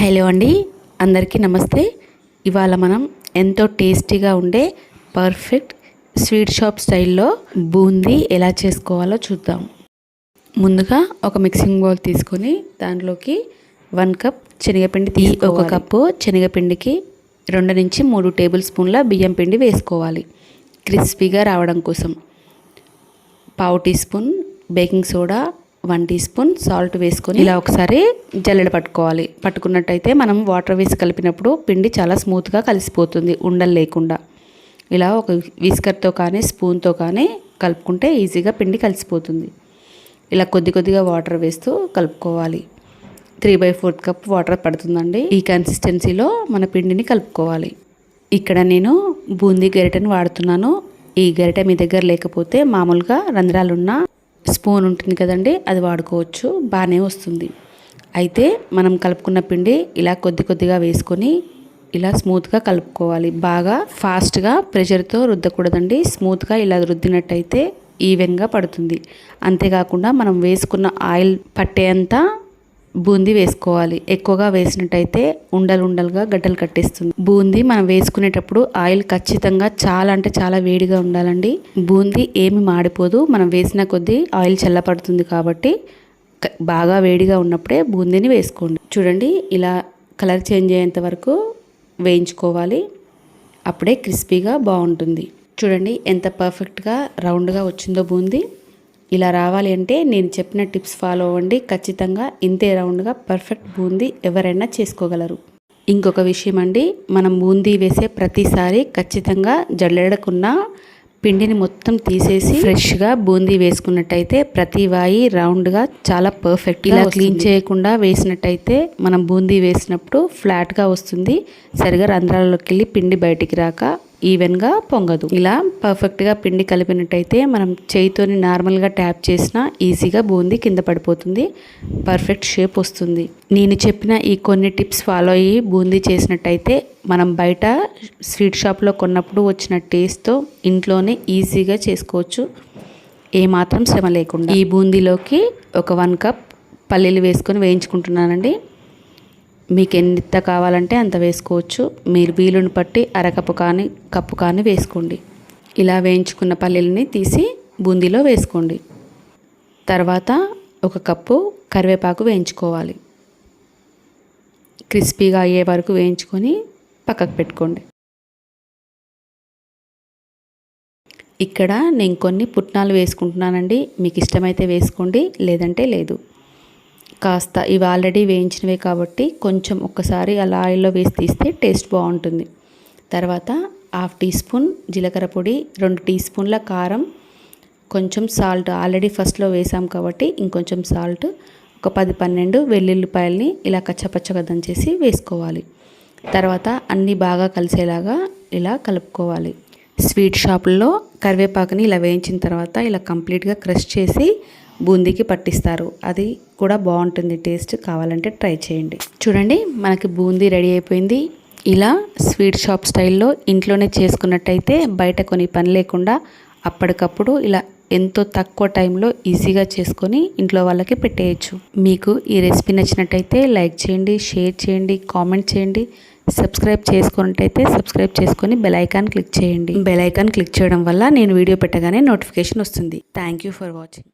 Hello అండి. అందరికీ నమస్తే. ఇవాళ మనం ఎంతో టేస్టీగా ఉండే పర్ఫెక్ట్ స్వీట్ షాప్ స్టైల్లో బూందీ ఎలా చేసుకోవాలో చూద్దాం. ముందుగా ఒక మిక్సింగ్ బౌల్ తీసుకొని దాంట్లోకి వన్ కప్ శనగపిండి తీ ఒక కప్పు శనగపిండికి రెండు నుంచి మూడు టేబుల్ స్పూన్ల బియ్యం పిండి వేసుకోవాలి. క్రిస్పీగా రావడం కోసం. పావు teaspoon baking soda one teaspoon salt వేసుకొని ఇలా ఒకసారి జల్లెడ పట్టుకోవాలి. పట్టుకున్నట్టయితే మనం వాటర్ వేసి కలిపినప్పుడు పిండి చాలా స్మూత్గా కలిసిపోతుంది ఉండలు లేకుండా. ఇలా ఒక విస్కర్తో కానీ స్పూన్తో కానీ కలుపుకుంటే ఈజీగా పిండి కలిసిపోతుంది. ఇలా కొద్ది కొద్దిగా వాటర్ వేస్తూ కలుపుకోవాలి. Three by fourth cup water పడుతుందండి. ఈ కన్సిస్టెన్సీలో మన పిండిని కలుపుకోవాలి. ఇక్కడ నేను బూందీ గరిటెని వాడుతున్నాను. ఈ గరిటె మీ దగ్గర లేకపోతే మామూలుగా రంధ్రాలున్న స్పూన్ ఉంటుంది కదండి అది వాడుకోవచ్చు బాగానే వస్తుంది. అయితే మనం కలుపుకున్న పిండి ఇలా కొద్ది కొద్దిగా వేసుకొని ఇలా స్మూత్గా కలుపుకోవాలి. బాగా ఫాస్ట్గా ప్రెషర్తో రుద్దకూడదండి. స్మూత్గా ఇలా రుద్దినట్టయితే ఈవెన్గా పడుతుంది. అంతేకాకుండా మనం వేసుకున్న ఆయిల్ పట్టేంత బూందీ వేసుకోవాలి. ఎక్కువగా వేసినట్టయితే ఉండలు ఉండలుగా గడ్డలు కట్టేస్తుంది. బూందీ మనం వేసుకునేటప్పుడు ఆయిల్ ఖచ్చితంగా చాలా అంటే చాలా వేడిగా ఉండాలండి. బూందీ ఏమి మాడిపోదు. మనం వేసిన కొద్దీ ఆయిల్ చల్లపడుతుంది కాబట్టి బాగా వేడిగా ఉన్నప్పుడే బూందీని వేసుకోండి. చూడండి ఇలా కలర్ చేంజ్ అయ్యేంత వరకు వేయించుకోవాలి. అప్పుడే క్రిస్పీగా బాగుంటుంది. చూడండి ఎంత పర్ఫెక్ట్గా రౌండ్గా వచ్చిందో బూందీ. ఇలా రావాలి అంటే నేను చెప్పిన టిప్స్ ఫాలో అవ్వండి. ఖచ్చితంగా ఇంతే రౌండ్గా పర్ఫెక్ట్ బూందీ ఎవరైనా చేసుకోగలరు. ఇంకొక విషయం అండి మనం బూందీ వేసే ప్రతిసారి ఖచ్చితంగా జల్లెడకున్న పిండిని మొత్తం తీసేసి ఫ్రెష్గా బూందీ వేసుకున్నట్టయితే ప్రతి వాయి రౌండ్గా చాలా పర్ఫెక్ట్ ఇలా క్లీన్ చేయకుండా వేసినట్టయితే మనం బూందీ వేసినప్పుడు ఫ్లాట్గా వస్తుంది. సరిగా రంధ్రాల్లోకి వెళ్ళి పిండి బయటికి రాక ఈవెన్గా పొంగదు. ఇలా పర్ఫెక్ట్గా పిండి కలిపినట్టయితే మనం చేయితోని నార్మల్గా ట్యాప్ చేసినా ఈజీగా బూందీ కింద పడిపోతుంది. పర్ఫెక్ట్ షేప్ వస్తుంది. నేను చెప్పిన ఈ కొన్ని టిప్స్ ఫాలో అయ్యి బూందీ చేసినట్టయితే మనం బయట స్వీట్ షాప్లో కొన్నప్పుడు వచ్చిన టేస్ట్తో ఇంట్లోనే ఈజీగా చేసుకోవచ్చు. ఏమాత్రం శ్రమ లేకుండా. ఈ బూందీలోకి ఒక వన్ కప్ పల్లీలు వేసుకొని వేయించుకుంటున్నానండి. మీకు ఎంత కావాలంటే అంత వేసుకోవచ్చు. మీరు వీలుని బట్టి అరకప్పు కానీ కప్పు కానీ వేసుకోండి. ఇలా వేయించుకున్న పల్లీలని తీసి బూందీలో వేసుకోండి. తర్వాత ఒక కప్పు కరివేపాకు వేయించుకోవాలి. క్రిస్పీగా అయ్యే వరకు వేయించుకొని పక్కకు పెట్టుకోండి. ఇక్కడ నేను కొన్ని పుట్నాలు వేసుకుంటున్నానండి. మీకు ఇష్టమైతే వేసుకోండి లేదంటే లేదు. కాస్త ఇవి ఆల్రెడీ వేయించినవే కాబట్టి కొంచెం ఒక్కసారి అలా ఆయిల్లో వేసి తీస్తే టేస్ట్ బాగుంటుంది. తర్వాత హాఫ్ టీ స్పూన్ జీలకర్ర పొడి రెండు టీ స్పూన్ల కారం కొంచెం సాల్ట్. ఆల్రెడీ ఫస్ట్లో వేసాం కాబట్టి ఇంకొంచెం సాల్ట్. ఒక పది పన్నెండు వెల్లుల్లిపాయల్ని ఇలా కచ్చపచ్చగా దంచేసి వేసుకోవాలి. తర్వాత అన్నీ బాగా కలిసేలాగా ఇలా కలుపుకోవాలి. స్వీట్ షాపుల్లో కరివేపాకుని ఇలా వేయించిన తర్వాత ఇలా కంప్లీట్గా క్రష్ చేసి బూందీకి పట్టిస్తారు. అది కూడా బాగుంటుంది. టేస్ట్ కావాలంటే ట్రై చేయండి. చూడండి మనకి బూందీ రెడీ అయిపోయింది. ఇలా స్వీట్ షాప్ స్టైల్లో ఇంట్లోనే చేసుకున్నట్టయితే బయట కొని పని లేకుండా అప్పటికప్పుడు ఇలా ఎంతో తక్కువ టైంలో ఈజీగా చేసుకొని ఇంట్లో వాళ్ళకి పెట్టేయచ్చు. మీకు ఈ రెసిపీ నచ్చినట్టయితే లైక్ చేయండి షేర్ చేయండి కామెంట్ చేయండి. సబ్స్క్రైబ్ చేసుకున్నట్టయితే సబ్స్క్రైబ్ చేసుకొని బెల్ ఐకాన్ క్లిక్ చేయండి. బెల్ ఐకాన్ క్లిక్ చేయడం వల్ల నేను వీడియో పెట్టగానే నోటిఫికేషన్ వస్తుంది. Thank you for watching.